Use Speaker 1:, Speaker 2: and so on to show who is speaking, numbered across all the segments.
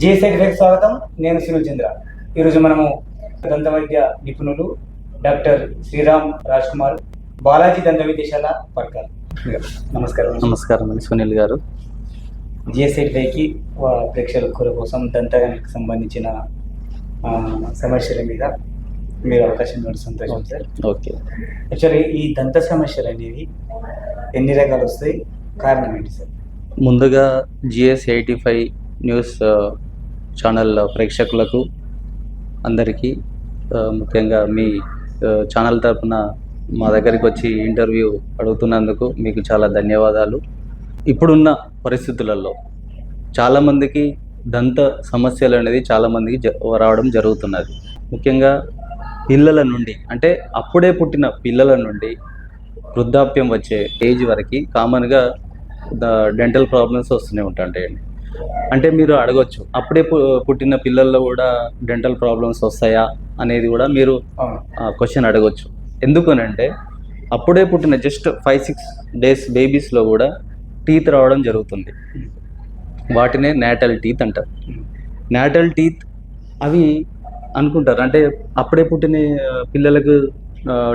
Speaker 1: జిఎస్ఐకి స్వాగతం. నేను సునీల్ చంద్ర. ఈరోజు మనము దంత వైద్య నిపుణులు డాక్టర్ శ్రీరామ్ రాజ్ కుమార్ బాలాజీ దంత వైద్యశాల పర్కర్ నమస్కారం.
Speaker 2: నమస్కారం అండి సునీల్ గారు.
Speaker 1: జిఎస్ఐ డేకి ప్రేక్షకుల కోసం దంతానికి సంబంధించిన సమస్యల మీద మీరు అవకాశం ఇవ్వడం. సంతోషం సార్.
Speaker 2: ఓకే.
Speaker 1: యాక్చువల్లీ ఈ దంత సమస్యలు అనేవి ఎన్ని రకాలు వస్తాయి? కారణం ఏంటి సార్?
Speaker 2: ముందుగా GS eighty five news channel ప్రేక్షకులకు అందరికీ ముఖ్యంగా మీ ఛానల్ తరపున మా దగ్గరికి వచ్చి ఇంటర్వ్యూ అడుగుతున్నందుకు మీకు చాలా ధన్యవాదాలు. ఇప్పుడున్న పరిస్థితులలో చాలామందికి దంత సమస్యలు అనేది చాలామందికి జ రావడం జరుగుతున్నది. ముఖ్యంగా పిల్లల నుండి అంటే అప్పుడే పుట్టిన పిల్లల నుండి వృద్ధాప్యం వచ్చే ఏజ్ వరకు కామన్గా డెంటల్ ప్రాబ్లమ్స్ వస్తూనే ఉంటాయండి. అంటే మీరు అడగొచ్చు. అప్పుడే పుట్టిన పిల్లల్లో కూడా డెంటల్ ప్రాబ్లమ్స్ వస్తాయా అనేది కూడా మీరు క్వశ్చన్ అడగొచ్చు. ఎందుకనంటే అప్పుడే పుట్టిన జస్ట్ ఫైవ్ సిక్స్ డేస్ బేబీస్లో కూడా టీత్ రావడం జరుగుతుంది. వాటినే నాటల్ టీత్ అంటారు. నాటల్ టీత్ అవి అనుకుంటారు. అంటే అప్పుడే పుట్టిన పిల్లలకు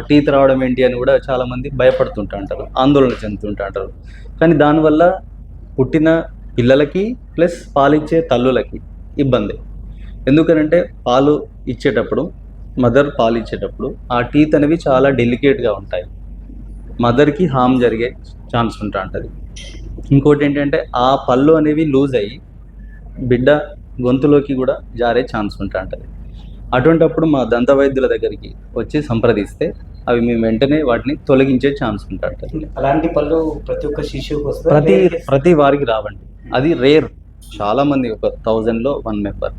Speaker 2: టీత్ రావడం ఏంటి అని కూడా చాలామంది భయపడుతుంటా అంటారు. ఆందోళన చెందుతుంటా అంటారు. కానీ దానివల్ల పుట్టిన పిల్లలకి ప్లస్ పాలిచ్చే తల్లులకి ఇబ్బంది. ఎందుకనంటే పాలు ఇచ్చేటప్పుడు మదర్ పాలు ఇచ్చేటప్పుడు ఆ టీత్ అనేవి చాలా డెలికేట్గా ఉంటాయి. మదర్కి హామ్ జరిగే ఛాన్స్ ఉంటా ఉంటుంది ఇంకోటి ఏంటంటే ఆ పళ్ళు అనేవి లూజ్ అయ్యి బిడ్డ గొంతులోకి కూడా జారే ఛాన్స్ ఉంటా ఉంటుంది అటువంటప్పుడు మా దంత వైద్యుల దగ్గరికి వచ్చి సంప్రదిస్తే అవి మేము వెంటనే వాటిని తొలగించే ఛాన్స్ ఉంటా ఉంటుంది
Speaker 1: అలాంటి పళ్ళు ప్రతి ఒక్క శిశువుకి
Speaker 2: ప్రతి ప్రతి వారికి రావండి. అది రేర్ చాలా మంది ఒక థౌజండ్లో వన్ మెంబర్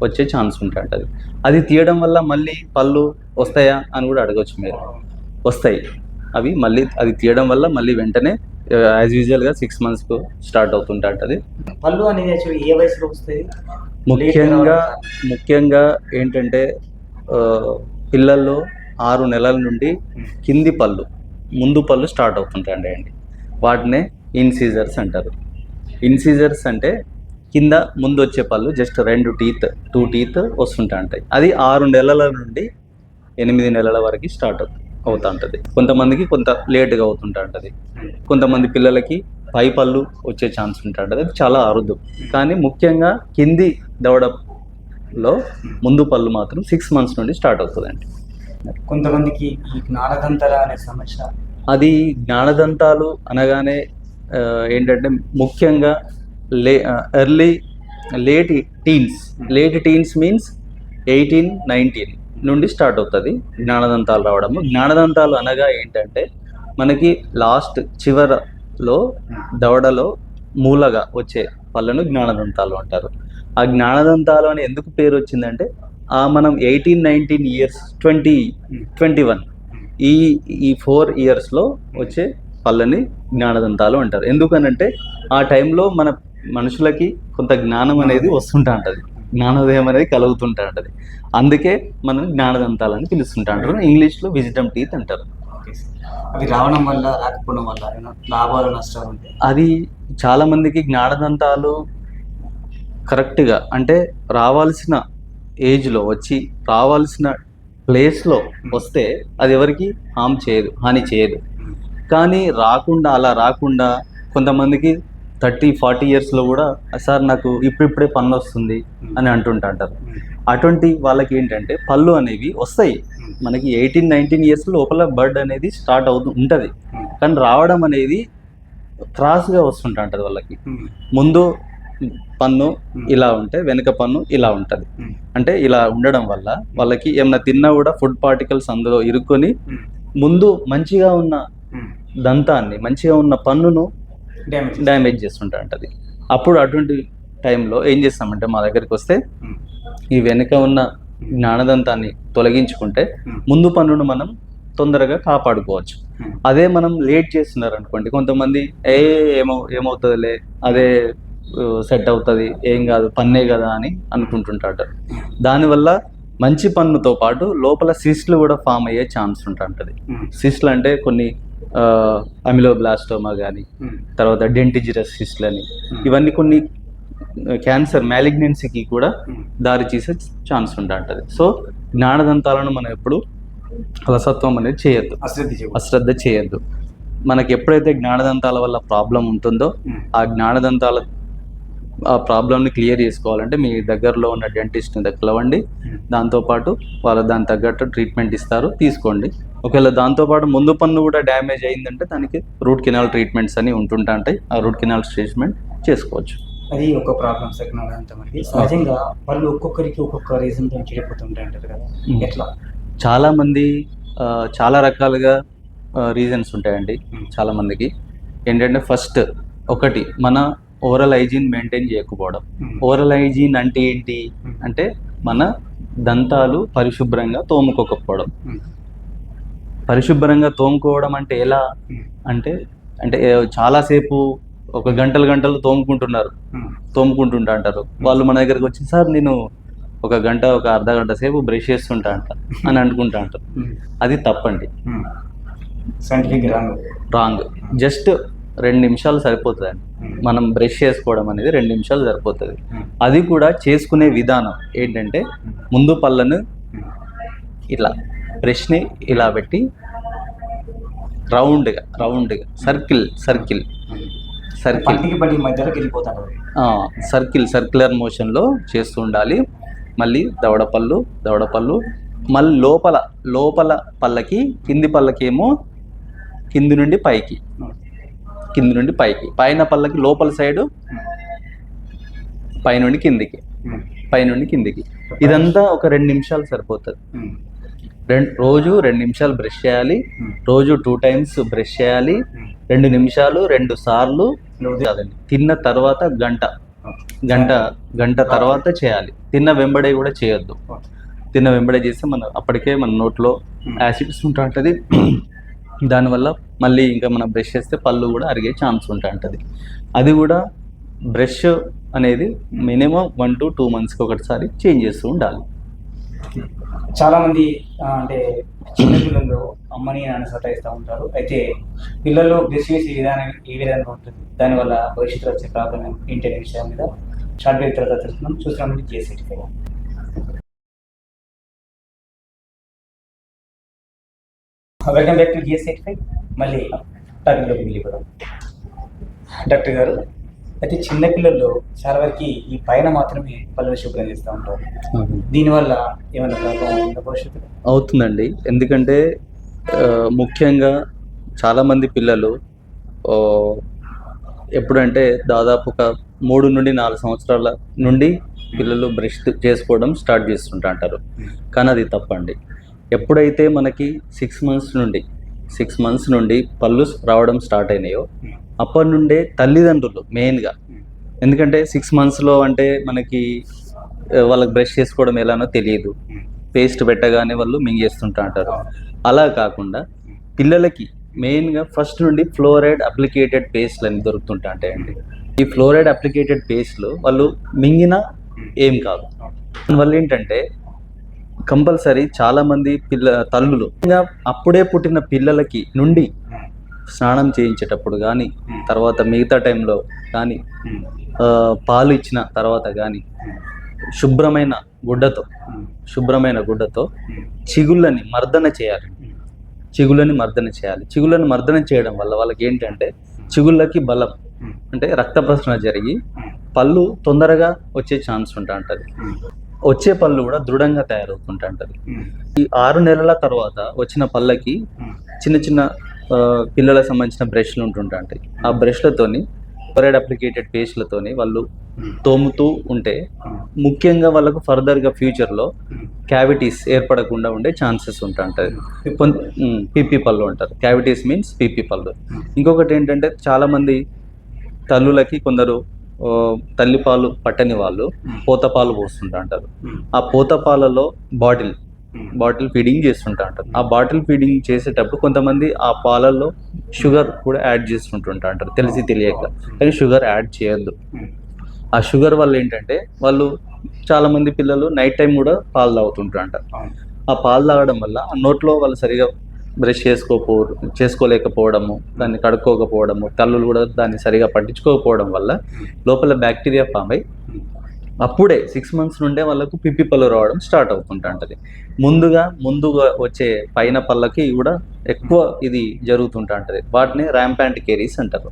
Speaker 2: వచ్చే ఛాన్స్ ఉంటా ఉంటుంది అది తీయడం వల్ల మళ్ళీ పళ్ళు వస్తాయా అని కూడా అడగచ్చు మీరు. వస్తాయి. అవి మళ్ళీ అది తీయడం వల్ల మళ్ళీ వెంటనే యాజ్ యూజువల్గా సిక్స్ మంత్స్కు స్టార్ట్ అవుతుంటా ఉంటుంది
Speaker 1: పళ్ళు అనేది ఏ వయసులో వస్తాయి?
Speaker 2: ముఖ్యంగా ముఖ్యంగా ఏంటంటే ఆ, పిల్లల్లో ఆరు నెలల నుండి కింది పళ్ళు ముందు పళ్ళు స్టార్ట్ అవుతుంటాయండి అండి. వాటినే ఇన్సీజర్స్ అంటారు. ఇన్సీజర్స్ అంటే కింద ముందు వచ్చే పళ్ళు జస్ట్ రెండు టీత్ టూ టీత్ వస్తుంటా ఉంటాయి. అది ఆరు నెలల నుండి ఎనిమిది నెలల వరకు స్టార్ట్ అవుతూ ఉంటుంది. కొంతమందికి కొంత లేట్గా అవుతుంటా ఉంటుంది. కొంతమంది పిల్లలకి పై పళ్ళు వచ్చే ఛాన్స్ ఉంటాడు అది చాలా అరుదు. కానీ ముఖ్యంగా కింది దవడలో ముందు పళ్ళు మాత్రం సిక్స్ మంత్స్ నుండి స్టార్ట్ అవుతుందండి.
Speaker 1: కొంతమందికి ఈ జ్ఞానదంతర అనే సమస్య
Speaker 2: అది జ్ఞానదంతాలు అనగానే ఏంటంటే ముఖ్యంగా లే early late teens late teens means eighteen nineteen నుండి స్టార్ట్ అవుతుంది జ్ఞానదంతాలు రావడము. జ్ఞానదంతాలు అనగా ఏంటంటే మనకి లాస్ట్ చివరలో దవడలో మూలగా వచ్చే పళ్ళను జ్ఞానదంతాలు అంటారు. ఆ జ్ఞానదంతాలు అని ఎందుకు పేరు వచ్చిందంటే ఆ మనం eighteen nineteen years twenty twenty one ఈ ఈ ఫోర్ ఇయర్స్లో వచ్చే పళ్ళని జ్ఞానదంతాలు అంటారు. ఎందుకనంటే ఆ టైంలో మన మనుషులకి కొంత జ్ఞానం అనేది వస్తుంటా ఉంటుంది జ్ఞానోదయం అనేది కలుగుతుంటా ఉంటుంది అందుకే మనం జ్ఞానదంతాలని పిలుస్తుంటా అంటారు ఇంగ్లీష్లో విజిటమ్ టీత్ అంటారు.
Speaker 1: అవి రావడం వల్ల రాకపోవడం వల్ల లాభాలు నష్టాలు
Speaker 2: అది చాలా మందికి జ్ఞానదంతాలు కరెక్ట్గా అంటే రావాల్సిన ఏజ్లో వచ్చి రావాల్సిన ప్లేస్లో వస్తే అది ఎవరికి హామ్ చేయదు హాని చేయదు. కానీ రాకుండా అలా రాకుండా కొంతమందికి థర్టీ ఫార్టీ ఇయర్స్లో కూడా సార్ నాకు ఇప్పుడిప్పుడే పన్ను వస్తుంది అని అంటుంటా అటువంటి వాళ్ళకి ఏంటంటే పళ్ళు అనేవి వస్తాయి. మనకి ఎయిటీన్ నైన్టీన్ ఇయర్స్ లోపల బర్డ్ అనేది స్టార్ట్ అవుతూ ఉంటుంది. కానీ రావడం అనేది క్రాస్గా వస్తుంటా వాళ్ళకి. ముందు పన్ను ఇలా ఉంటే వెనుక పన్ను ఇలా ఉంటుంది. అంటే ఇలా ఉండడం వల్ల వాళ్ళకి ఏమైనా తిన్నా కూడా ఫుడ్ పార్టికల్స్ అందులో ఇరుక్కొని ముందు మంచిగా ఉన్న దంతాన్ని మంచిగా ఉన్న పన్నును
Speaker 1: డ్యామేజ్
Speaker 2: డ్యామేజ్ చేస్తుంటా ఉంటుంది అప్పుడు అటువంటి టైంలో ఏం చేస్తామంటే మా దగ్గరికి వస్తే ఈ వెనుక ఉన్న జ్ఞానదంతాన్ని తొలగించుకుంటే ముందు పన్నును మనం తొందరగా కాపాడుకోవచ్చు. అదే మనం లేట్ చేస్తున్నారు అనుకోండి కొంతమంది ఏ ఏమో ఏమవుతుందిలే అదే సెట్ అవుతుంది ఏం కాదు పన్నే కదా అని అనుకుంటుంటారు దానివల్ల మంచి పన్నుతో పాటు లోపల సిస్ట్లు కూడా ఫామ్ అయ్యే ఛాన్స్ ఉంటుంటుంది. సిస్ట్లు అంటే కొన్ని అమిలోబ్లాస్టోమా కానీ తర్వాత డెంటిజిరస్ సిస్ట్లు అని ఇవన్నీ కొన్ని క్యాన్సర్ మ్యాలిగ్నెన్సీకి కూడా దారి తీసే ఛాన్స్ ఉంటుంటుంది సో జ్ఞానదంతాలను మనం ఎప్పుడు అలసత్వం అనేది చేయొద్దు.
Speaker 1: అశ్రద్ధ
Speaker 2: చేయొద్దు. మనకి ఎప్పుడైతే జ్ఞానదంతాల వల్ల ప్రాబ్లం ఉంటుందో. ఆ జ్ఞానదంతాల ఆ ప్రాబ్లమ్ని క్లియర్ చేసుకోవాలంటే మీ దగ్గరలో ఉన్న డెంటిస్ట్ని
Speaker 1: ఉమ్.
Speaker 2: దాంతోపాటు వాళ్ళు దాని తగ్గట్టు ట్రీట్మెంట్ ఇస్తారు. తీసుకోండి. ఒకవేళ దాంతోపాటు ముందు పన్ను కూడా డ్యామేజ్ అయిందంటే దానికి రూట్ కెనాల్ ట్రీట్మెంట్స్ అని ఉంటుంటాయి ఆ రూట్ కెనాల్ ట్రీట్మెంట్ చేసుకోవచ్చు.
Speaker 1: అది ఒక ప్రాబ్లం సెకండ్ అంతమంది సహజంగా వాళ్ళు ఒక్కొక్కరికి ఒక్కొక్క రీజన్తో అంటారు కదా. ఎట్లా?
Speaker 2: చాలామంది చాలా రకాలుగా రీజన్స్ ఉంటాయండి. చాలామందికి ఏంటంటే ఫస్ట్ ఒకటి మన ఓరల్ హైజీన్ మెయింటైన్ చేయకపోవడం. ఓరల్ హైజీన్ అంటే ఏంటి
Speaker 1: ఉమ్.
Speaker 2: అంటే మన దంతాలు పరిశుభ్రంగా తోముకోకపోవడం
Speaker 1: ఉమ్.
Speaker 2: పరిశుభ్రంగా తోముకోవడం అంటే ఎలా. అంటే అంటే చాలాసేపు ఒక గంటలు గంటలు తోముకుంటున్నారు. తోముకుంటుంటా అంటారు వాళ్ళు మన దగ్గరకు వచ్చి సార్ నేను ఒక గంట ఒక అర్ధ గంట సేపు బ్రష్ చేస్తుంటా అంట అని అనుకుంటా అంటారు. అది తప్పండి
Speaker 1: రాంగ్
Speaker 2: జస్ట్ రెండు నిమిషాలు సరిపోతుందండి
Speaker 1: ఉమ్.
Speaker 2: మనం బ్రష్ చేసుకోవడం అనేది రెండు నిమిషాలు సరిపోతుంది. అది కూడా చేసుకునే విధానం ఏంటంటే ముందు పళ్ళను. ఇట్లా బ్రష్ని ఇలా పెట్టి రౌండ్గా రౌండ్గా circle circle. Circle. Circle circular మోషన్లో చేస్తూ ఉండాలి మళ్ళీ దవడ పళ్ళు దవడ పళ్ళు మళ్ళీ లోపల లోపల పళ్ళకి కింది పళ్ళకేమో కింది నుండి పైకి. కింది నుండి పైకి పైన పళ్ళకి లోపల సైడు పైనుండి కిందికి
Speaker 1: ఉమ్.
Speaker 2: పైనుండి కిందికి ఇదంతా ఒక రెండు నిమిషాలు సరిపోతుంది. రెండు రోజు రెండు నిమిషాలు బ్రష్ చేయాలి. రోజు టూ టైమ్స్ బ్రష్ చేయాలి. రెండు నిమిషాలు రెండు సార్లు కాదండి తిన్న తర్వాత గంట. గంట గంట తర్వాత చేయాలి తిన్న వెంబడే కూడా చేయొద్దు. తిన్న వెంబడే చేస్తే మన అప్పటికే మన నోట్లో. యాసిడ్స్ ఉంటా ఉంటుంది దానివల్ల మళ్ళీ ఇంకా మనం బ్రష్ చేస్తే పళ్ళు కూడా అరిగే ఛాన్స్ ఉంటా ఉంటుంది అది కూడా బ్రష్ అనేది మినిమం వన్ టు టూ మంత్స్కి ఒకటిసారి చేంజ్ చేస్తూ ఉండాలి.
Speaker 1: చాలామంది అంటే చిన్న పిల్లల్లో అమ్మని నాన్న సతాయిస్తూ ఉంటారు. అయితే పిల్లల్లో బ్రష్ చేసే విధానం ఏ విధంగా ఉంటుంది. దానివల్ల భవిష్యత్తులో వచ్చే ప్రాబ్లం ఏంటి అనే విషయం మీద షార్ట్ బ్రేక్ తర్వాత తెలుసుకున్నాం చూస్తున్నాం. జేసీ welcome back to GS five మళ్ళీ టాపిక్లోకి వెళ్ళిపోదాం డాక్టర్ గారు అయితే చిన్న పిల్లల్లో చాలా వరకు ఈ పైన మాత్రమే పళ్ళను శుభ్రం చేస్తూ ఉంటారు. దీనివల్ల ఏమైనా ప్రాబ్లం అవుతుందా భవిష్యత్తులో?
Speaker 2: అవుతుందండి. ఎందుకంటే ముఖ్యంగా చాలామంది పిల్లలు ఎప్పుడంటే దాదాపు ఒక మూడు నుండి నాలుగు సంవత్సరాల నుండి పిల్లలు బ్రష్ చేసుకోవడం స్టార్ట్ చేస్తుంటా అంటారు. కానీ అది తప్పండి. ఎప్పుడైతే మనకి సిక్స్ మంత్స్ నుండి సిక్స్ మంత్స్ నుండి పళ్ళు రావడం స్టార్ట్ అయినాయో అప్పటి నుండే తల్లిదండ్రులు మెయిన్గా. ఎందుకంటే సిక్స్ మంత్స్లో అంటే మనకి వాళ్ళకి బ్రష్ చేసుకోవడం ఎలానో తెలియదు. పేస్ట్ పెట్టగానే వాళ్ళు మింగేస్తుంటా అంటారు. అలా కాకుండా పిల్లలకి మెయిన్గా ఫస్ట్ నుండి ఫ్లోరైడ్ అప్లికేటెడ్ పేస్ట్లు అని దొరుకుతుంటా అండి ఈ ఫ్లోరైడ్ అప్లికేటెడ్ పేస్ట్లు వాళ్ళు మింగినా ఏం కాదు. దానివల్ల ఏంటంటే కంపల్సరీ చాలామంది పిల్ల తల్లులు ఇంకా అప్పుడే పుట్టిన పిల్లలకి నుండి స్నానం చేయించేటప్పుడు కానీ తర్వాత మిగతా టైంలో కానీ పాలు ఇచ్చిన తర్వాత కానీ శుభ్రమైన గుడ్డతో శుభ్రమైన గుడ్డతో చిగుళ్ళని మర్దన చేయాలి. చిగుళ్ళని మర్దన చేయాలి. చిగుళ్ళని మర్దన చేయడం వల్ల వాళ్ళకి ఏంటంటే చిగుళ్ళకి బలం అంటే రక్త ప్రసరణ జరిగి పళ్ళు తొందరగా వచ్చే ఛాన్స్ ఉంటా ఉంటుంది వచ్చే పళ్ళు కూడా దృఢంగా తయారవుతుంటా ఉంటుంది ఈ ఆరు నెలల తర్వాత వచ్చిన పళ్ళకి చిన్న చిన్న పిల్లలకు సంబంధించిన బ్రష్లు ఉంటుంటా ఉంటాయి ఆ బ్రష్లతోని పరేడ్ అప్లికేటెడ్ పేస్ట్లతోని వాళ్ళు తోముతూ ఉంటే ముఖ్యంగా వాళ్ళకు ఫర్దర్గా ఫ్యూచర్లో క్యావిటీస్ ఏర్పడకుండా ఉండే ఛాన్సెస్ ఉంటా ఉంటుంది పీపీ పళ్ళు అంటారు. క్యావిటీస్ మీన్స్ పీపీ పళ్ళు. ఇంకొకటి ఏంటంటే చాలామంది తల్లులకి కొందరు తల్లిపాలు పట్టని వాళ్ళు పోత పాలు పోస్తుంటా అంటారు. ఆ పోత పాలలో బాటిల్ బాటిల్ ఫీడింగ్ చేస్తుంటా అంటారు. ఆ బాటిల్ ఫీడింగ్ చేసేటప్పుడు కొంతమంది ఆ పాలల్లో షుగర్ కూడా యాడ్ చేస్తుంటుంటా అంటారు. తెలిసి తెలియక. కానీ షుగర్ యాడ్ చేయొద్దు. ఆ షుగర్ వల్ల ఏంటంటే వాళ్ళు చాలా మంది పిల్లలు నైట్ టైం కూడా పాలు తాగుతుంటారు అంటారు. ఆ పాలు తాగడం వల్ల ఆ నోట్లో వాళ్ళు సరిగా బ్రష్ చేసుకోపో చేసుకోలేకపోవడము దాన్ని కడుక్కోకపోవడము తల్లులు కూడా దాన్ని సరిగా పట్టించుకోకపోవడం వల్ల లోపల బ్యాక్టీరియా ఫామ్ అయి అప్పుడే సిక్స్ మంత్స్ నుండే వాళ్ళకు పిప్పి పళ్ళు రావడం స్టార్ట్ అవుతుంటుంటుంది ముందుగా ముందుగా వచ్చే పైన పళ్ళకి కూడా ఎక్కువ ఇది జరుగుతుంటుంటుంది వాటిని ర్యాంపాంట్ కేరీస్ అంటారు.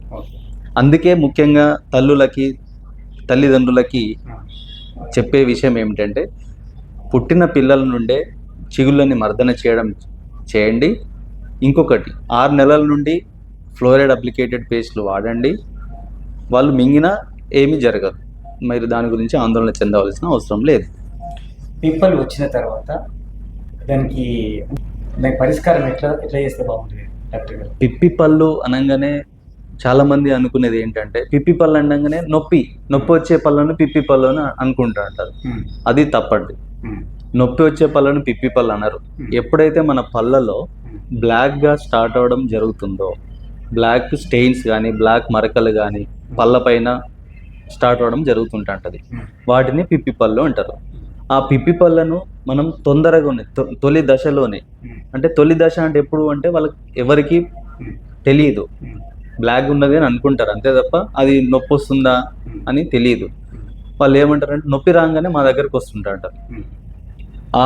Speaker 2: అందుకే ముఖ్యంగా తల్లులకి తల్లిదండ్రులకి చెప్పే విషయం ఏమిటంటే పుట్టిన పిల్లల నుండే చిగుళ్ళని మర్దన చేయడం చేయండి. ఇంకొకటి ఆరు నెలల నుండి ఫ్లోరైడ్ అప్లికేటెడ్ పేస్ట్లు వాడండి. వాళ్ళు మింగినా ఏమీ జరగదు. మీరు దాని గురించి ఆందోళన చెందవలసిన అవసరం లేదు.
Speaker 1: పిప్పలు వచ్చిన తర్వాత దానికి దానికి పరిష్కారం ఎట్లా ఎట్లా చేస్తే బాగుంటుంది డాక్టర్ గారు?
Speaker 2: పిప్పి పళ్ళు అనగానే చాలా మంది అనుకునేది ఏంటంటే పిప్పి పళ్ళు అనగానే నొప్పి నొప్పి వచ్చే పళ్ళను పిప్పి పళ్ళు అని అనుకుంటా అంటారు
Speaker 1: ఉమ్,
Speaker 2: అది తప్పండి. నొప్పి వచ్చే పళ్ళను పిప్పి పళ్ళు అనరు. ఎప్పుడైతే మన పళ్ళలో బ్లాక్గా స్టార్ట్ అవ్వడం జరుగుతుందో బ్లాక్ స్టెయిన్స్ కానీ బ్లాక్ మరకలు కానీ పళ్ళపైన స్టార్ట్ అవ్వడం జరుగుతుంటుంటుంది వాటిని పిప్పి పళ్ళు అంటారు. ఆ పిప్పి పళ్ళను మనం తొందరగానే తొలి దశలోనే అంటే తొలి దశ అంటే ఎప్పుడు అంటే వాళ్ళకి ఎవరికి తెలియదు. బ్లాక్ ఉన్నది అని అనుకుంటారు అంతే తప్ప అది నొప్పి వస్తుందా అని తెలియదు. వాళ్ళు ఏమంటారంటే నొప్పి రాగానే మా దగ్గరకు వస్తుంటారు ఆ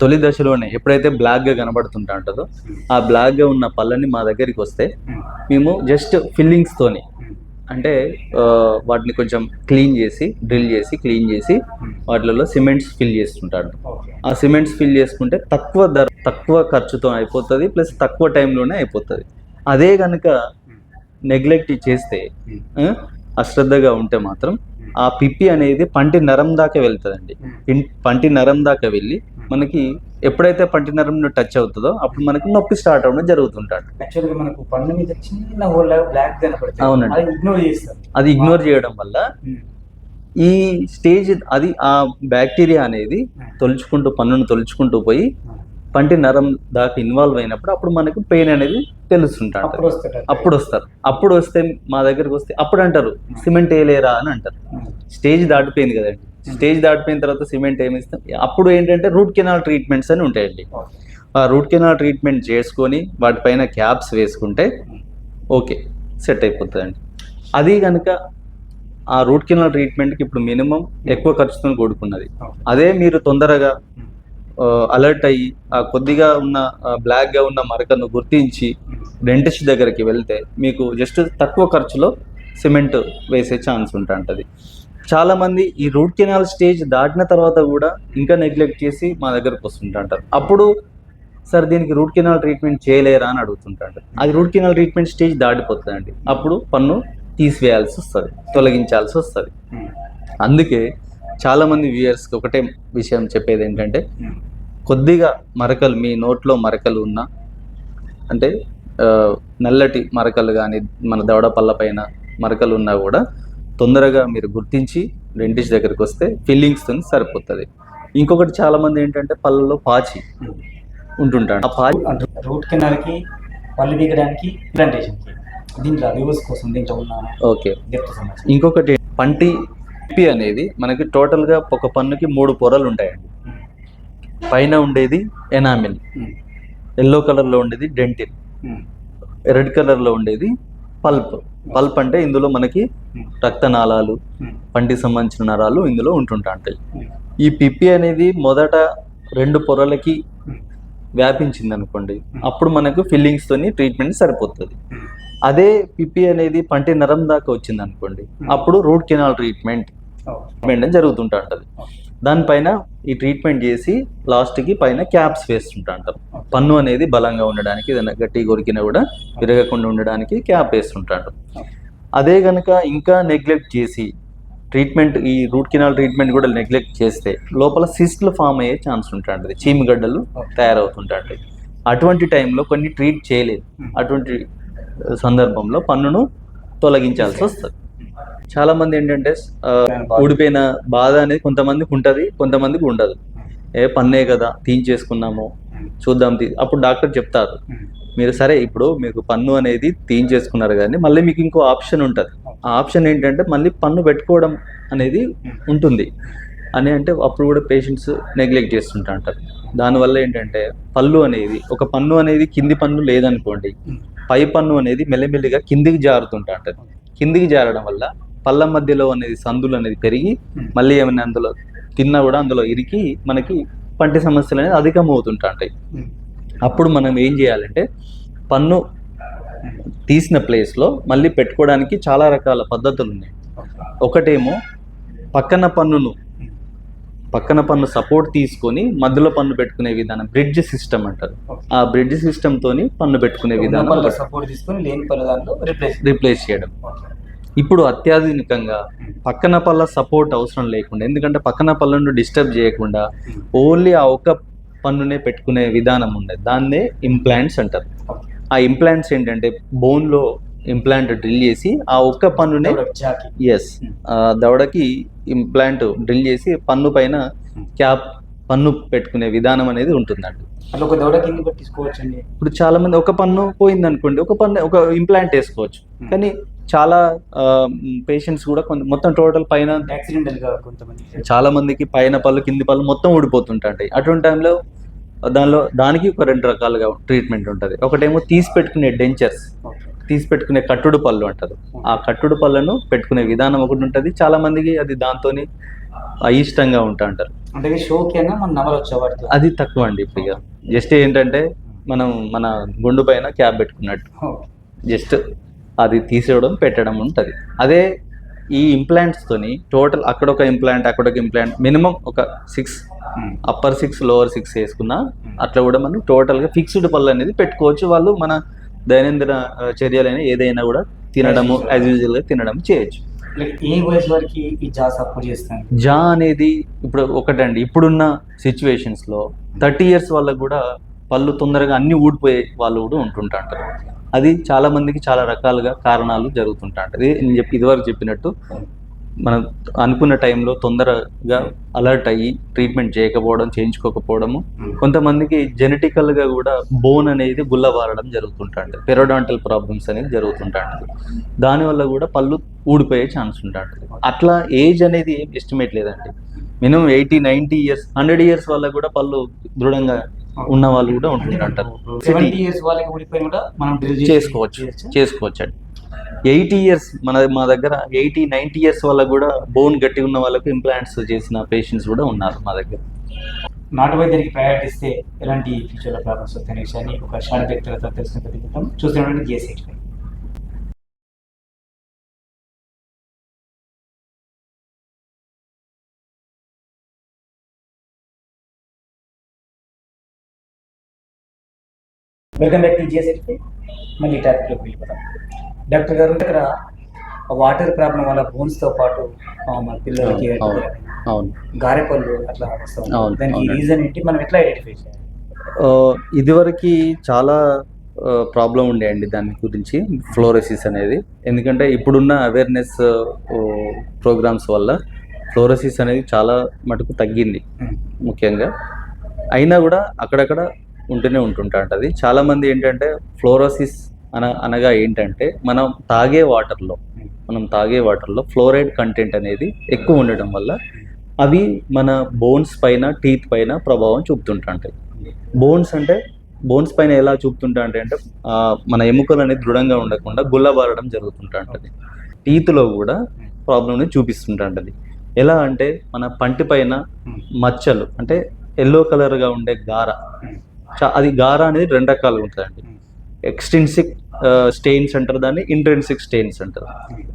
Speaker 2: తొలి దశలోనే ఎప్పుడైతే బ్లాక్గా కనబడుతుంటా ఉంటుందో ఆ బ్లాక్గా ఉన్న పళ్ళని మా దగ్గరికి వస్తే మేము జస్ట్ ఫిల్లింగ్స్తోని అంటే వాటిని కొంచెం క్లీన్ చేసి డ్రిల్ చేసి క్లీన్ చేసి వాటిలలో సిమెంట్స్ ఫిల్ చేస్తుంటాడు ఆ సిమెంట్స్ ఫిల్ చేసుకుంటే తక్కువ ధర తక్కువ ఖర్చుతో అయిపోతుంది ప్లస్ తక్కువ టైంలోనే అయిపోతుంది. అదే కనుక నెగ్లెక్ట్ చేస్తే
Speaker 1: ఉమ్,
Speaker 2: ఆ, అశ్రద్ధగా ఉంటే మాత్రం ఆ పిప్పి అనేది పంటి నరం దాకా వెళ్తుందండి. పంటి నరం దాకా వెళ్ళి మనకి ఎప్పుడైతే పంటి నరం టచ్ అవుతుందో అప్పుడు మనకి నొప్పి స్టార్ట్ అవ్వడం జరుగుతుంటాడు
Speaker 1: యాక్చువల్గా మనకు పన్ను మీద చిన్న హోల్ బ్లాక్ కనపడుతుంది
Speaker 2: అవునండి.
Speaker 1: అది ఇగ్నోర్ చేస్తారు.
Speaker 2: అది ఇగ్నోర్ చేయడం వల్ల ఈ స్టేజ్ అది ఆ బ్యాక్టీరియా అనేది తొలుచుకుంటూ పన్నును తొలుచుకుంటూ పోయి పంటి నరం దాకా ఇన్వాల్వ్ అయినప్పుడు అప్పుడు మనకు పెయిన్ అనేది తెలుస్తుంటాడు
Speaker 1: అప్పుడు వస్తారు.
Speaker 2: అప్పుడు వస్తే మా దగ్గరికి వస్తే అప్పుడు అంటారు సిమెంట్ వేయలేరా? అని అంటారు. స్టేజ్ దాటిపోయింది కదండి. స్టేజ్ దాటిపోయిన తర్వాత సిమెంట్ ఏమిస్తాం అప్పుడు ఏంటంటే రూట్ కెనాల్ ట్రీట్మెంట్స్ అని ఉంటాయండి. ఆ రూట్ కెనాల్ ట్రీట్మెంట్ చేసుకొని వాటిపైన క్యాప్స్ వేసుకుంటే ఓకే సెట్ అయిపోతుందండి. అది కనుక ఆ రూట్ కెనాల్ ట్రీట్మెంట్కి ఇప్పుడు మినిమం ఎక్కువ ఖర్చుతో కూడుకున్నది. అదే మీరు తొందరగా అలర్ట్ అయ్యి ఆ కొద్దిగా ఉన్న బ్లాక్గా ఉన్న మరకను గుర్తించి డెంటిస్ట్ దగ్గరికి వెళ్తే మీకు జస్ట్ తక్కువ ఖర్చులో సిమెంట్ వేసే ఛాన్స్ ఉంటుంటుంది. చాలామంది ఈ రూట్ కెనాల్ స్టేజ్ దాటిన తర్వాత కూడా ఇంకా నెగ్లెక్ట్ చేసి మా దగ్గరకు వస్తుంటారు. అప్పుడు సార్ దీనికి రూట్ కెనాల్ ట్రీట్మెంట్ చేయలేరా? అని అడుగుతుంటారు. అది రూట్ కెనాల్ ట్రీట్మెంట్ స్టేజ్ దాటిపోతుందండి. అప్పుడు పన్ను తీసివేయాల్సి వస్తుంది తొలగించాల్సి వస్తుంది.
Speaker 1: ఉమ్,
Speaker 2: అందుకే చాలామంది వ్యూయర్స్కి ఒకటే విషయం చెప్పేది ఏంటంటే కొద్దిగా మరకలు మీ నోట్లో మరకలు ఉన్నా అంటే నల్లటి మరకలు కానీ మన దవడ పళ్ళ పైన మరకలు ఉన్నా కూడా తొందరగా మీరు గుర్తించి డెంటిస్ట్ దగ్గరికి వస్తే ఫిల్లింగ్స్తో సరిపోతుంది. ఇంకొకటి చాలామంది ఏంటంటే పళ్ళలో పాచి. ఉంటుంటాడు ఆ పాచి
Speaker 1: అంటే రూట్ కెనాల్కి పళ్ళు బీగడానికి ప్లాంటేషన్కి దీంట్లో కోసం దీంట్లో ఉన్న
Speaker 2: ఓకే. ఇంకొకటి పంటి పిప్పి అనేది మనకి టోటల్గా ఒక పన్నుకి మూడు పొరలు ఉంటాయండి. పైన ఉండేది ఎనామిల్ ఎల్లో కలర్లో ఉండేది డెంటిల్ రెడ్ కలర్లో ఉండేది పల్ప్. పల్ప్ అంటే ఇందులో మనకి రక్తనాళాలు
Speaker 1: ఉమ్,
Speaker 2: పంటికి సంబంధించిన నరాలు ఇందులో ఉంటుంటాయి
Speaker 1: ఉమ్,
Speaker 2: ఈ పిప్పి అనేది మొదట రెండు పొరలకి వ్యాపించింది అనుకోండి అప్పుడు మనకు ఫిల్లింగ్స్తోని ట్రీట్మెంట్ సరిపోతుంది. అదే పిప్పి అనేది పంటి నరం దాకా వచ్చింది అనుకోండి అప్పుడు రూట్ కెనాల్ ట్రీట్మెంట్ ట్రీట్మెంట్ జరుగుతుంటా ఉంటుంది దానిపైన ఈ ట్రీట్మెంట్ చేసి లాస్ట్కి పైన క్యాప్స్ వేస్తుంటా అంటారు పన్ను అనేది బలంగా ఉండడానికి ఏదైనా గట్టి కొరికినా కూడా విరగకుండా ఉండడానికి క్యాప్ వేస్తుంటాడు అదే కనుక ఇంకా నెగ్లెక్ట్ చేసి ట్రీట్మెంట్ ఈ రూట్ కెనాల్ ట్రీట్మెంట్ కూడా నెగ్లెక్ట్ చేస్తే లోపల సిస్ట్లు ఫామ్ అయ్యే ఛాన్స్ ఉంటుంది చీమిగడ్డలు తయారవుతుంటాయి అటువంటి టైంలో కొన్ని ట్రీట్ చేయలేదు. అటువంటి సందర్భంలో పన్నును తొలగించాల్సి వస్తుంది. చాలా మంది ఏంటంటే ఊడిపోయిన బాధ అనేది కొంతమందికి ఉంటుంది కొంతమందికి ఉండదు. ఏ పన్నే కదా తీయించేసుకున్నాము చూద్దాం అప్పుడు డాక్టర్ చెప్తారు. మీరు సరే ఇప్పుడు మీకు పన్ను అనేది తీయించేసుకున్నారు కానీ మళ్ళీ మీకు ఇంకో ఆప్షన్ ఉంటుంది. ఆ ఆప్షన్ ఏంటంటే మళ్ళీ పన్ను పెట్టుకోవడం అనేది ఉంటుంది. అని అంటే అప్పుడు కూడా పేషెంట్స్ నెగ్లెక్ట్ చేస్తుంటా అంటారు. దానివల్ల ఏంటంటే పళ్ళు అనేది ఒక పన్ను అనేది కింది పన్ను లేదనుకోండి పై పన్ను అనేది మెల్లమెల్లిగా కిందికి జారుతుంటా అంటారు. కిందికి జారడం వల్ల పళ్ళ మధ్యలో అనేది సందులు అనేది పెరిగి మళ్ళీ ఏమైనా అందులో తిన్నా కూడా అందులో ఇరికి మనకి పంటి సమస్యలు అనేది అధికమవుతుంటా ఉంటాయి అప్పుడు మనం ఏం చేయాలంటే పన్ను తీసిన ప్లేస్లో మళ్ళీ పెట్టుకోవడానికి చాలా రకాల పద్ధతులు ఉన్నాయి. ఒకటేమో పక్కన పన్నును పక్కన పన్ను సపోర్ట్ తీసుకొని మధ్యలో పన్ను పెట్టుకునే విధానం బ్రిడ్జ్ సిస్టమ్ అంటారు. ఆ బ్రిడ్జ్ సిస్టమ్ తోని పన్ను పెట్టుకునే విధానం
Speaker 1: రీప్లేస్
Speaker 2: చేయడం. ఇప్పుడు అత్యాధునికంగా పక్కన పళ్ళ సపోర్ట్ అవసరం లేకుండా ఎందుకంటే పక్కన పళ్ళను డిస్టర్బ్ చేయకుండా ఓన్లీ ఆ ఒక్క పన్నునే పెట్టుకునే విధానం ఉండేది దాన్నే ఇంప్లాంట్స్ అంటారు. ఆ ఇంప్లాంట్స్ ఏంటంటే బోన్లో ఇంప్లాంట్ డ్రిల్ చేసి ఆ ఒక్క పన్నునే ఎస్ దవడకి ఇంప్లాంట్ డ్రిల్ చేసి పన్ను పైన క్యాప్ పన్ను పెట్టుకునే విధానం అనేది ఉంటుందండి.
Speaker 1: ఒక
Speaker 2: ఇప్పుడు చాలా మంది ఒక పన్ను పోయింది అనుకోండి ఒక పన్ను ఒక ఇంప్లాంట్ వేసుకోవచ్చు. కానీ చాలా పేషెంట్స్ కూడా కొంత మొత్తం టోటల్ పైన
Speaker 1: యాక్సిడెంటల్గా కొంతమంది.
Speaker 2: చాలా మందికి పైన పళ్ళు కింది పళ్ళు మొత్తం ఊడిపోతుంటాయి అటువంటి టైంలో దానిలో దానికి ఒక రెండు రకాలుగా ట్రీట్మెంట్ ఉంటుంది. ఒకటేమో తీసి పెట్టుకునే డెంచర్స్ తీసి పెట్టుకునే కట్టుడు పళ్ళు అంటారు. ఆ కట్టుడు పళ్ళను పెట్టుకునే విధానం ఒకటి ఉంటుంది. చాలా మందికి అది దాంతో అయిష్టంగా ఉంటా అంటారు.
Speaker 1: అంటే ఇది షోకి అన్నా మన నమలు వచ్చే వాటితో?
Speaker 2: అది తక్కువ అండి ఇప్పుడు జస్ట్ ఏంటంటే మనం మన గుండు పైన క్యాప్ పెట్టుకున్నట్టు. జస్ట్ అది తీసేయడం పెట్టడం ఉంటుంది. అదే ఈ implants తోని టోటల్ అక్కడ ఒక ఇంప్లాంట్ అక్కడ ఒక ఇంప్లాంట్ మినిమం ఒక six upper six lower six వేసుకున్నా అట్లా కూడా మనం టోటల్గా ఫిక్స్డ్ పళ్ళు అనేది పెట్టుకోవచ్చు. వాళ్ళు మన దైనందిన చర్యలని ఏదైనా కూడా తినడము యాజ్ యూజువల్గా తినడం చేయొచ్చు.
Speaker 1: Like ఏ వయసు వరకు ఈ జా సపోర్ట్ చేస్తాను
Speaker 2: జా అనేది ఇప్పుడు ఒకటండి. ఇప్పుడున్న సిచ్యువేషన్స్లో థర్టీ ఇయర్స్ వాళ్ళకు కూడా పళ్ళు తొందరగా అన్ని ఊడిపోయే వాళ్ళు కూడా ఉంటుంటారు. అది చాలా మందికి చాలా రకాలుగా కారణాలు జరుగుతుంటాయి నేను చెప్పి ఇదివరకు చెప్పినట్టు మనం అనుకున్న టైంలో తొందరగా అలర్ట్ అయ్యి ట్రీట్మెంట్ చేయకపోవడం చేయించుకోకపోవడము. కొంతమందికి జెనెటికల్గా కూడా బోన్ అనేది గుల్లబారడం జరుగుతుంటుంది పెరోడాంటల్ ప్రాబ్లమ్స్ అనేది జరుగుతుంటుంది దానివల్ల కూడా పళ్ళు ఊడిపోయే ఛాన్స్ ఉంటుంది అట్లా ఏజ్ అనేది ఏం ఎస్టిమేట్ లేదండి. Minimum eighty ninety years hundred years వల్ల కూడా పళ్ళు దృఢంగా ఉన్న వాళ్ళు కూడా ఉంటుంటారు
Speaker 1: సెవెంటీ ఇయర్స్ వాళ్ళకి కూడా మనం
Speaker 2: చేసుకోవచ్చు చేసుకోవచ్చు అండి ఎయిటీ ఇయర్స్ మన మా దగ్గర ఎయిటీ నైంటీ ఇయర్స్ వాళ్ళకు కూడా బోన్ గట్టి ఉన్న వాళ్ళకు ఇంప్లాంట్స్ చేసిన పేషెంట్స్ కూడా ఉన్నారు మా దగ్గర.
Speaker 1: నాటు వైద్యానికి ప్రయారిటీ ఇస్తే ఎలాంటి ఫ్యూచర్లో ప్రాబ్లమ్స్ వస్తాయనే విషయాన్ని ఒక షార్ట్ వ్యక్తులతో తెలుసుకుని చూస్తున్నటువంటి GSI welcome back to GSI మళ్ళీ టాపిక్లోకి వెళ్ళిపోతాం డాక్టర్ గారు ఇక్కడ వాటర్ ప్రాబ్లం వల్ల బోన్స్తో పాటు మన పిల్లలకి గారెపళ్ళు అట్లా వస్తూ దానికి. రీజన్ ఏంటి? మనం ఎట్లా ఐడెంటిఫై చేయాలి?
Speaker 2: ఇదివరకు చాలా ప్రాబ్లం ఉండే అండి దాని గురించి ఫ్లోరోసిస్ అనేది. ఎందుకంటే ఇప్పుడున్న అవేర్నెస్ ప్రోగ్రామ్స్ వల్ల ఫ్లోరోసిస్ అనేది చాలా మటుకు తగ్గింది ముఖ్యంగా. అయినా కూడా అక్కడక్కడ ఉంటూనే ఉంటుంటా చాలామంది ఏంటంటే ఫ్లోరోసిస్ అన అనగా ఏంటంటే మనం తాగే వాటర్లో మనం తాగే వాటర్లో ఫ్లోరైడ్ కంటెంట్ అనేది ఎక్కువ ఉండడం వల్ల అవి మన బోన్స్ పైన టీత్ పైన ప్రభావం చూపుతుంటాయి బోన్స్ అంటే బోన్స్ పైన ఎలా చూపుతుంటా అంటే అంటే మన ఎముకలు అనేది దృఢంగా ఉండకుండా గుల్లబారడం జరుగుతుంటా ఉంటుంది. టీత్లో కూడా ప్రాబ్లమ్ని చూపిస్తుంటా ఉంటుంది. ఎలా అంటే మన పంటి పైన మచ్చలు అంటే ఎల్లో కలర్గా ఉండే గార అది గార అనేది రెండు రకాలుగా ఉంటుందండి ఎక్స్టెన్సిక్ స్టెయిన్స్ అంటారు దాన్ని ఇంట్రెన్సిక్ స్టెయిన్స్ అంటారు.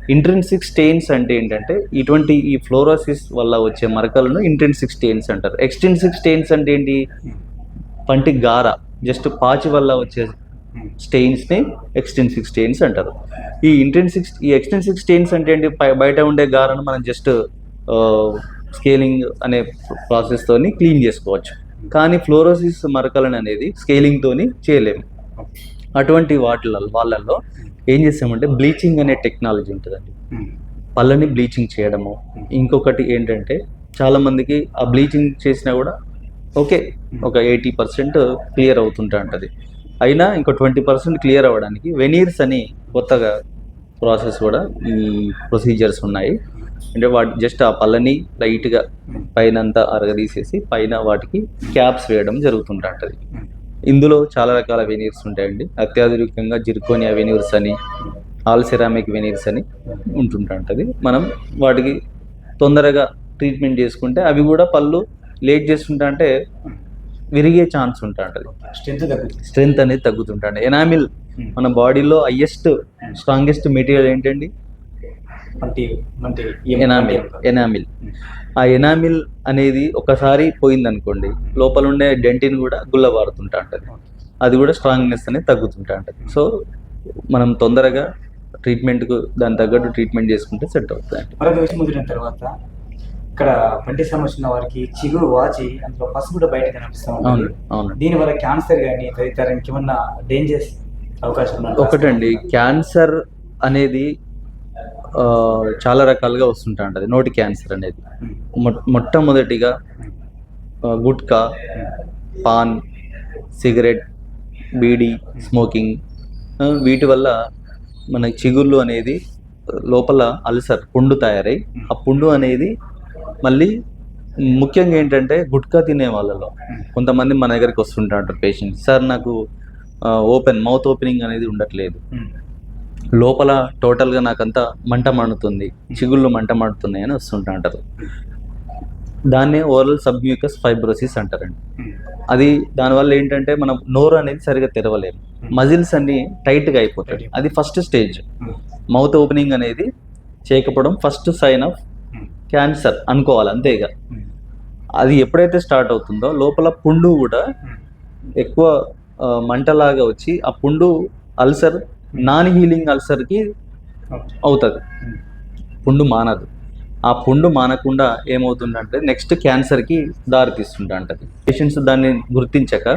Speaker 2: ఇంట్రెన్సిక్ స్టెయిన్స్ అంటే ఏంటంటే ఇటువంటి ఈ ఫ్లోరోసిస్ వల్ల వచ్చే మరకలను ఇంట్రెన్సిక్ స్టెయిన్స్ అంటారు. ఎక్స్టెన్సిక్ స్టెయిన్స్ అంటే ఏంటి? పంటి గార జస్ట్ పాచి వల్ల వచ్చే స్టెయిన్స్ని ఎక్స్టెన్సిక్ స్టెయిన్స్ అంటారు. ఈ ఇంటెన్సిక్ ఈ ఎక్స్టెన్సిక్ స్టెయిన్స్ అంటే ఏంటి? బయట ఉండే గారను మనం జస్ట్ స్కేలింగ్ అనే ప్రాసెస్ తోని క్లీన్ చేసుకోవచ్చు. కానీ ఫ్లోరోసిస్ మరకలను అనేది స్కేలింగ్ తోని చేయలేము. అటువంటి వాటిల వాళ్ళల్లో ఏం చేస్తామంటే బ్లీచింగ్ అనే టెక్నాలజీ ఉంటుందండి. పళ్ళని బ్లీచింగ్ చేయడము. ఇంకొకటి ఏంటంటే చాలా మందికి ఆ బ్లీచింగ్ చేసినా కూడా ఓకే ఒక ఎయిటీ పర్సెంట్ క్లియర్ అవుతుంటా ఉంటుంది. అయినా ఇంకో ట్వంటీ పర్సెంట్ క్లియర్ అవ్వడానికి వెనీర్స్ అని కొత్తగా ప్రాసెస్ కూడా ఈ ప్రొసీజర్స్ ఉన్నాయి. అంటే వాటి జస్ట్ ఆ పళ్ళని లైట్గా పైన అంతా అరగదీసేసి పైన వాటికి క్యాప్స్ వేయడం జరుగుతుంటుంది ఇందులో చాలా రకాల వెనీర్స్ ఉంటాయండి. అత్యాధునికంగా జిర్కోనియా వెనీర్స్ అని ఆల్ సిరామిక్ వెనీర్స్ అని ఉంటుంటుంది మనం వాటికి తొందరగా ట్రీట్మెంట్ చేసుకుంటే అవి కూడా పళ్ళు లేట్ చేస్తుంటా అంటే విరిగే ఛాన్స్ ఉంటుంటుంది.
Speaker 1: స్ట్రెంత్
Speaker 2: స్ట్రెంగ్త్ అనేది తగ్గుతుంటాడు ఎనామిల్ మన బాడీలో హయ్యెస్ట్ స్ట్రాంగెస్ట్ మెటీరియల్ ఏంటండి? ఎనామిల్ ఎనామిల్ ఆ ఎనామిల్ అనేది ఒకసారి పోయిందనుకోండి లోపల ఉండే డెంటిన్ కూడా గుల్లబారుతుంటా ఉంటుంది అది కూడా స్ట్రాంగ్నెస్ అనేది తగ్గుతుంటా ఉంటుంది సో మనం తొందరగా ట్రీట్మెంట్కు దాని తగ్గట్టు ట్రీట్మెంట్ చేసుకుంటే సెట్ అవుతుంది
Speaker 1: మరొక విషయం ముదిరిన తర్వాత ఇక్కడ పంటి సమస్య ఉన్న వారికి చిగురు వాచి అందులో పసు కూడా బయట కనిపిస్తూ
Speaker 2: అవును
Speaker 1: ఉంటుంది దీని వల్ల క్యాన్సర్ కానీ తదితర ఇంకేమన్నా డేంజర్స్ అవకాశం?
Speaker 2: ఒకటండి క్యాన్సర్ అనేది చాలా రకాలుగా వస్తుంటా ఉంటుంది నోటి క్యాన్సర్ అనేది. మొ- మొట్టమొదటిగా గుట్కా పాన్ సిగరెట్ బీడి స్మోకింగ్ వీటి వల్ల మన చిగుళ్ళు అనేది లోపల అల్సర్ పుండు తయారై ఆ పుండు అనేది మళ్ళీ ముఖ్యంగా ఏంటంటే గుట్కా తినే వాళ్ళలో కొంతమంది మన దగ్గరికి వస్తుంటారు పేషెంట్స్ సార్ నాకు ఓపెన్ మౌత్ ఓపెనింగ్ అనేది ఉండట్లేదు. లోపల టోటల్గా నాకంతా మంట మండుతుంది చిగుళ్ళు మంట మండుతున్నాయి అని వస్తుంటా అంటారు. దాన్నే ఓరల్ సబ్మ్యూకస్ ఫైబ్రోసిస్ అంటారండి. అది దానివల్ల ఏంటంటే మనం నోరు అనేది సరిగా తెరవలేము. మజిల్స్ అన్ని టైట్గా అయిపోతాయి. అది ఫస్ట్ స్టేజ్. మౌత్ ఓపెనింగ్ అనేది చేయకపోవడం ఫస్ట్ సైన్ ఆఫ్ క్యాన్సర్ అనుకోవాలి అంతేగా అది ఎప్పుడైతే స్టార్ట్ అవుతుందో లోపల పుండు కూడా ఎక్కువ మంటలాగా వచ్చి ఆ పుండు అల్సర్ నాన్ హీలింగ్ అల్సర్కి. అవుతుంది. పుండు మానదు. ఆ పుండు మానకుండా ఏమవుతుందంటే నెక్స్ట్ క్యాన్సర్కి దారితీస్తుంటా అంటది పేషెంట్స్ దాన్ని గుర్తించక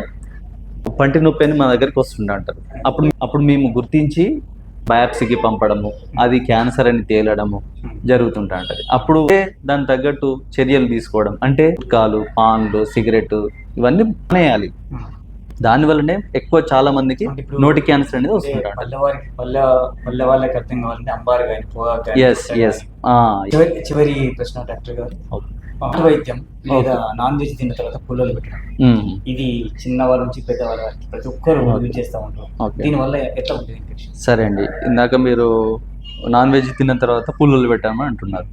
Speaker 2: పంటి నొప్పి అని మా దగ్గరికి వస్తుంటా అంటారు అప్పుడు అప్పుడు మేము గుర్తించి బయాప్సీకి పంపడము అది క్యాన్సర్ అని తేలడము జరుగుతుంటా ఉంటది అప్పుడు దాని తగ్గట్టు చర్యలు తీసుకోవడం అంటే గుట్కాలు పాన్లు సిగరెట్ ఇవన్నీ మానేయాలి. దానివల్లనే ఎక్కువ చాలా మందికి నోటి క్యాన్సర్ అనేది
Speaker 1: అంటే
Speaker 2: వస్తుంటా
Speaker 1: పల్లె వాళ్ళకి అర్థం కావాలంటే అంబారు కానీ
Speaker 2: ఎస్ ఎస్.
Speaker 1: చివరి చివరి ప్రశ్న డాక్టర్ గారు. వైద్యం లేదా నాన్ వెజ్ తిన్న తర్వాత పుల్లలు పెట్టడం. ఇది చిన్నవాళ్ళ నుంచి పెద్దవాళ్ళ వరకు ప్రతి ఒక్కరు యూజ్ చేస్తూ ఉంటారు. దీనివల్ల ఎట్లా ఉంటుంది ఇన్ఫెక్షన్
Speaker 2: సరే అండి. ఇందాక మీరు నాన్ వెజ్ తిన్న తర్వాత పుల్లులు పెట్టామని అంటున్నారు.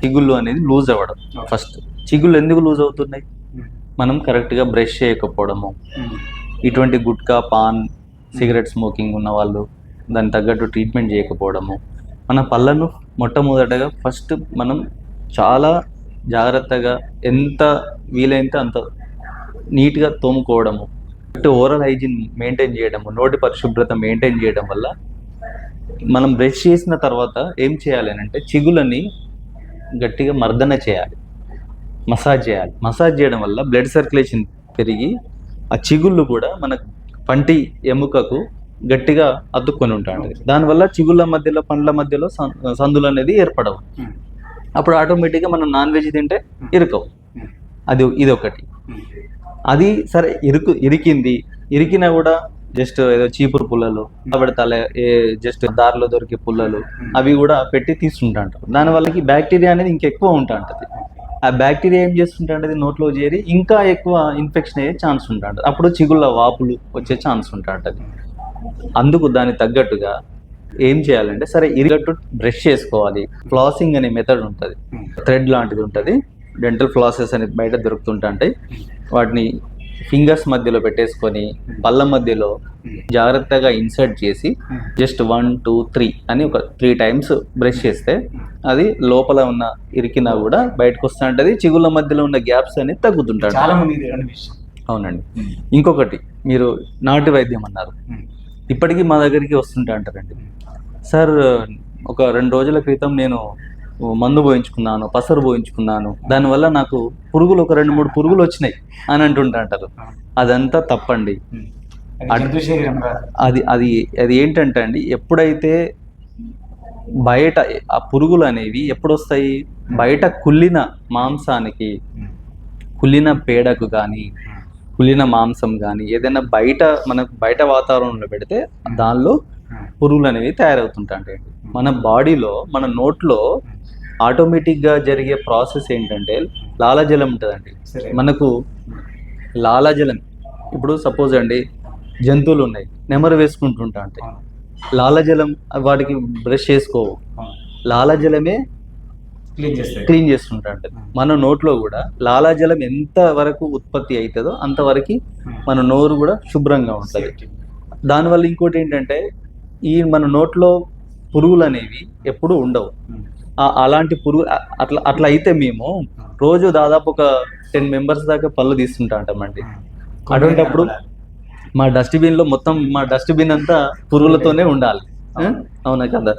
Speaker 2: చిగుళ్ళు అనేది లూజ్ అవ్వడం. ఫస్ట్ చిగుళ్ళు ఎందుకు లూజ్ అవుతున్నాయి? మనం కరెక్ట్గా బ్రష్ చేయకపోవడము. ఇటువంటి గుట్కా పాన్ సిగరెట్ స్మోకింగ్ ఉన్న వాళ్ళు దానికి తగ్గట్టు ట్రీట్మెంట్ చేయకపోవడము. మన పళ్ళను మొట్టమొదటగా ఫస్ట్ మనం చాలా జాగ్రత్తగా ఎంత వీలైతే అంత నీట్గా తోముకోవడము. ఓరల్ హైజీన్ మెయింటైన్ చేయడము నోటి పరిశుభ్రత మెయింటైన్ చేయడం వల్ల మనం బ్రష్ చేసిన తర్వాత ఏం చేయాలి అని అంటే చిగులని గట్టిగా మర్దన చేయాలి. మసాజ్ చేయాలి. మసాజ్ చేయడం వల్ల బ్లడ్ సర్క్యులేషన్ పెరిగి ఆ చిగుళ్ళు కూడా మన పంటి ఎముకకు గట్టిగా అతుక్కొని ఉంటుంది దానివల్ల చిగుళ్ళ మధ్యలో పండ్ల మధ్యలో సందులు అనేది ఏర్పడవు. అప్పుడు ఆటోమేటిక్గా మనం నాన్ వెజ్ తింటే ఇరుకవు. అది ఇది ఒకటి అది సరే ఇరుకు ఇరికింది. ఇరికినా కూడా జస్ట్ ఏదో చీపురు పుల్లలు కాబడతాలే ఏ జస్ట్ దారిలో దొరికే పుల్లలు అవి కూడా పెట్టి తీసుకుంటాంటారు. దానివల్లకి బ్యాక్టీరియా అనేది ఇంకా ఎక్కువ ఉంటా ఉంటుంది ఆ బ్యాక్టీరియా ఏం చేస్తుంటుంది నోట్లో చేరి ఇంకా ఎక్కువ ఇన్ఫెక్షన్ అయ్యే ఛాన్స్ ఉంటాంటది అప్పుడు చిగుళ్ళ వాపులు వచ్చే ఛాన్స్ ఉంటాంటది అందుకు దానికి తగ్గట్టుగా ఏం చేయాలంటే సరే ఇరిగట్టు బ్రష్ చేసుకోవాలి. ఫ్లాసింగ్ అనే మెథడ్ ఉంటుంది. థ్రెడ్ లాంటిది ఉంటుంది. డెంటల్ ఫ్లాసెస్ అనేది బయట దొరుకుతుంటాయి వాటిని ఫింగర్స్ మధ్యలో పెట్టేసుకొని పళ్ళ మధ్యలో జాగ్రత్తగా ఇన్సర్ట్ చేసి జస్ట్ వన్ టూ త్రీ అని ఒక త్రీ టైమ్స్ బ్రష్ చేస్తే అది లోపల ఉన్న ఇరికినా కూడా బయటకు వస్తూ ఉంటుంది. చిగుళ్ళ మధ్యలో ఉన్న గ్యాప్స్ అనేది
Speaker 1: విషయం.
Speaker 2: అవునండి. ఇంకొకటి మీరు నాటు వైద్యం అన్నారు. ఇప్పటికీ మా దగ్గరికి వస్తుంటా అంటారండి. సార్ ఒక రెండు రోజుల క్రితం నేను మందు పోయించుకున్నాను పసరు పోయించుకున్నాను. దానివల్ల నాకు పురుగులు ఒక రెండు మూడు పురుగులు వచ్చినాయి అని అంటుంటా అంటారు అదంతా తప్పండి.
Speaker 1: అది
Speaker 2: అది అది అది ఏంటంటే అండి ఎప్పుడైతే బయట ఆ పురుగులు అనేవి ఎప్పుడు వస్తాయి బయట కుళ్ళిన మాంసానికి కుళ్ళిన పేడకు కానీ కుళ్ళిన మాంసం కానీ ఏదైనా బయట మనకు బయట వాతావరణంలో పెడితే దానిలో పురుగులు అనేవి తయారవుతుంటాయండి. మన బాడీలో మన నోట్లో ఆటోమేటిక్గా జరిగే ప్రాసెస్ ఏంటంటే లాలాజలం ఉంటుందండి. మనకు లాలాజలం ఇప్పుడు సపోజ్ అండి జంతువులు ఉన్నాయి నెమరు వేసుకుంటుంటా అంటే. లాలాజలం వాటికి బ్రష్ చేసుకోవు. లాలాజలమే
Speaker 1: క్లీన్ చేస్తాయి.
Speaker 2: క్లీన్ చేస్తుంటా ఉంటుంది మన నోట్లో కూడా లాలాజలం ఎంత వరకు ఉత్పత్తి అవుతుందో అంతవరకు మన నోరు కూడా శుభ్రంగా ఉంటుంది. దానివల్ల ఇంకోటి ఏంటంటే ఈ మన నోట్లో పురుగులు అనేవి ఎప్పుడూ ఉండవు. అలాంటి పురుగు అట్లా అట్లా అయితే మేము రోజు దాదాపు ఒక టెన్ మెంబర్స్ దాకా పళ్ళు తీస్తుంటా ఉంటామండి అటువంటప్పుడు మా డస్ట్బిన్లో మొత్తం మా డస్ట్బిన్ అంతా పురుగులతోనే ఉండాలి? అవునా. కదా?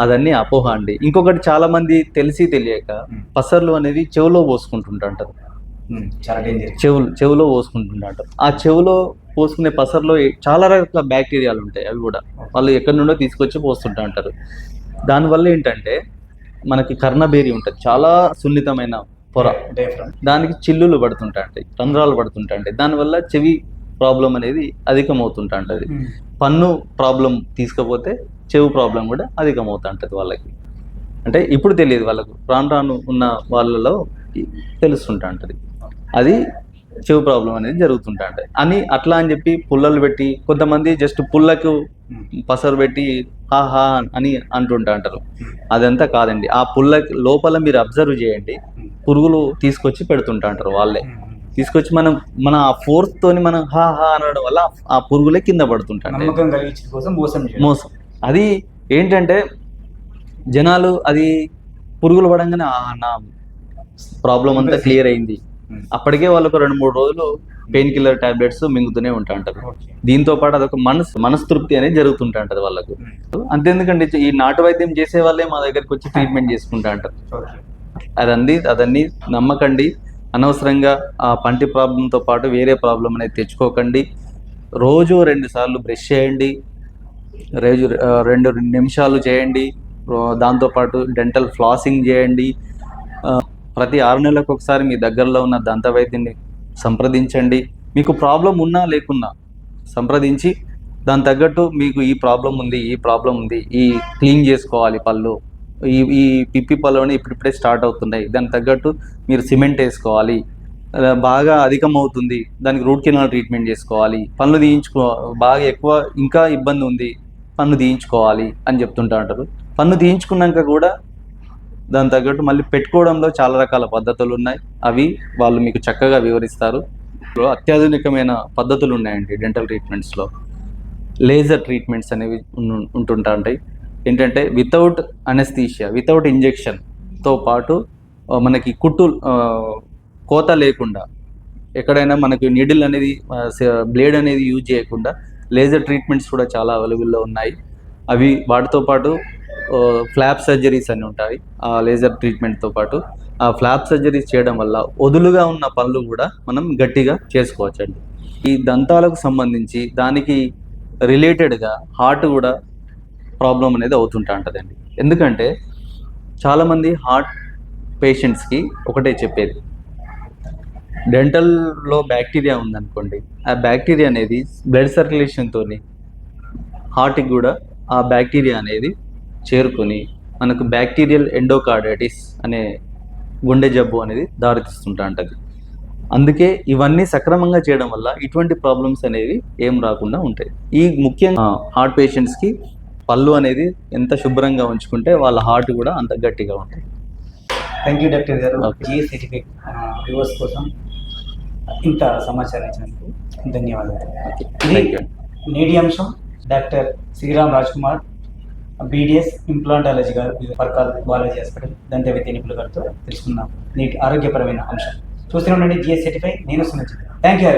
Speaker 2: అదన్నీ అపోహ అండి. ఇంకొకటి చాలా మంది తెలిసి తెలియక పసర్లు అనేవి చెవులో పోసుకుంటుంటారు చెవులు చెవులో పోసుకుంటుంటారు ఆ చెవులో పోసుకునే పసర్లో చాలా రకాల బ్యాక్టీరియాలు ఉంటాయి అవి కూడా. వాళ్ళు ఎక్కడి నుండో తీసుకొచ్చి పోస్తుంటా అంటారు దానివల్ల ఏంటంటే మనకి కర్ణబేరి ఉంటుంది. చాలా సున్నితమైన పొర. దానికి చిల్లులు పడుతుంటాయి రంధ్రాలు పడుతుంటాయి దానివల్ల చెవి ప్రాబ్లం అనేది అధికమవుతుంటా ఉంటుంది పన్ను ప్రాబ్లం తీసుకపోతే చెవు ప్రాబ్లం కూడా అధికమవుతుంటుంది వాళ్ళకి. అంటే ఇప్పుడు తెలియదు వాళ్ళకు. రాను రాను ఉన్న వాళ్ళలో తెలుస్తుంటా ఉంటుంది అది చెవు ప్రాబ్లం అనేది జరుగుతుంటా ఉంటుంది అని అట్లా అని చెప్పి పుల్లలు పెట్టి కొంతమంది జస్ట్ పుల్లకు పసరు పెట్టి ఆహా అని అంటుంటా అంటారు. అదంతా కాదండి. ఆ పుల్ల లోపల మీరు అబ్జర్వ్ చేయండి. పురుగులు తీసుకొచ్చి పెడుతుంటా అంటారు వాళ్ళే. తీసుకొచ్చి మనం మన ఆ ఫోర్స్ తోని మనం హా హా అనడం వల్ల ఆ పురుగులే కింద
Speaker 1: కోసం మోసం
Speaker 2: అది ఏంటంటే జనాలు అది పురుగులు పడంగానే "ఆ, నా ప్రాబ్లం అంతా క్లియర్ అయింది.
Speaker 1: ఉమ్.
Speaker 2: అప్పటికే వాళ్ళకు రెండు మూడు రోజులు పెయిన్ కిల్లర్ టాబ్లెట్స్ మింగుతూనే ఉంటా
Speaker 1: ఓకే.
Speaker 2: దీంతో పాటు అదొక మనస్ మనస్తృప్తి అనేది జరుగుతుంటా అంటది వాళ్ళకు
Speaker 1: ఉమ్.
Speaker 2: అంతేందుకండి ఈ నాటు వైద్యం చేసే వాళ్ళే మా దగ్గరికి వచ్చి ట్రీట్మెంట్ చేసుకుంటా అంటారు
Speaker 1: ఓకే.
Speaker 2: అదండి అదన్నీ నమ్మకండి అనవసరంగా ఆ పంటి ప్రాబ్లంతో పాటు వేరే ప్రాబ్లం అనేది తెచ్చుకోకండి రోజు రెండు సార్లు బ్రష్ చేయండి రోజు రెండు నిమిషాలు చేయండి దాంతోపాటు డెంటల్ ఫ్లాసింగ్ చేయండి ప్రతి ఆరు నెలలకు ఒకసారి మీ దగ్గరలో ఉన్న దంత వైద్యుని సంప్రదించండి. మీకు ప్రాబ్లం ఉన్నా లేకున్నా సంప్రదించి దాని తగ్గట్టు మీకు ఈ ప్రాబ్లం ఉంది ఈ ప్రాబ్లం ఉంది ఈ క్లీన్ చేసుకోవాలి పళ్ళు. ఈ ఈ పిప్పి పళ్ళు ఇప్పుడిప్పుడే స్టార్ట్ అవుతున్నాయి. దానికి తగ్గట్టు మీరు సిమెంట్ వేసుకోవాలి. బాగా అధికం అవుతుంది దానికి రూట్ కెనాల్ ట్రీట్మెంట్ చేసుకోవాలి. పనులు తీయించుకో బాగా ఎక్కువ ఇంకా ఇబ్బంది ఉంది. పన్ను తీయించుకోవాలి అని చెప్తుంటా ఉంటారు. పన్ను తీయించుకున్నాక కూడా దాని తగ్గట్టు మళ్ళీ పెట్టుకోవడంలో చాలా రకాల పద్ధతులు ఉన్నాయి. అవి వాళ్ళు మీకు చక్కగా వివరిస్తారు. అత్యాధునికమైన పద్ధతులు ఉన్నాయండి డెంటల్ ట్రీట్మెంట్స్లో లేజర్ ట్రీట్మెంట్స్ అనేవి ఉంటుంటాయి ఉంటుంటా ఉంటాయి. ఏంటంటే వితౌట్ అనస్థీషియా వితౌట్ ఇంజెక్షన్తో పాటు మనకి కుట్టు కోత లేకుండా ఎక్కడైనా మనకి నీడిల్ అనేది బ్లేడ్ అనేది యూజ్ చేయకుండా లేజర్ ట్రీట్మెంట్స్ కూడా చాలా అవైలబుల్లో ఉన్నాయి. అవి వాటితో పాటు ఫ్లాప్ సర్జరీస్ అని ఉంటాయి. ఆ లేజర్ ట్రీట్మెంట్తో పాటు. ఆ ఫ్లాప్ సర్జరీస్ చేయడం వల్ల వదులుగా ఉన్న పనులు కూడా మనం గట్టిగా చేసుకోవచ్చండి. ఈ దంతాలకు సంబంధించి దానికి రిలేటెడ్గా హార్ట్ కూడా ప్రాబ్లం అనేది అవుతుంటా ఉంటుందండి. ఎందుకంటే చాలామంది హార్ట్ పేషెంట్స్కి ఒకటే చెప్పేది. డెంటల్లో బ్యాక్టీరియా ఉందనుకోండి ఆ బ్యాక్టీరియా అనేది బ్లడ్ సర్క్యులేషన్తో హార్ట్కి కూడా ఆ బ్యాక్టీరియా అనేది చేరుకొని మనకు బ్యాక్టీరియల్ ఎండోకార్డైటిస్ అనే గుండె జబ్బు అనేది దారితీస్తుంటా ఉంటుంది అందుకే ఇవన్నీ సక్రమంగా చేయడం వల్ల ఇటువంటి ప్రాబ్లమ్స్ అనేవి ఏం రాకుండా ఉంటాయి. ఈ ముఖ్యంగా హార్ట్ పేషెంట్స్కి పళ్ళు అనేది ఎంత శుభ్రంగా ఉంచుకుంటే వాళ్ళ హార్ట్ కూడా అంత గట్టిగా ఉంటుంది
Speaker 1: థ్యాంక్ యూ డాక్టర్ గారు. సర్టిఫికేట్ వ్యూవర్స్ కోసం ఇంత సమాచారం ఇచ్చినందుకు ధన్యవాదాలు. నేటి అంశం. Doctor Sriram Raj Kumar BDS implantology గారు పర్కాల్ బాలాజీ హాస్పిటల్ దంత వైద్య నిపుణుల గారితో తెలుసుకున్నాం ఆరోగ్యపరమైన అంశం. చూస్తూనే ఉండండి జిఎస్ సర్టిఫై నేను సునజిత్ థ్యాంక్ యూ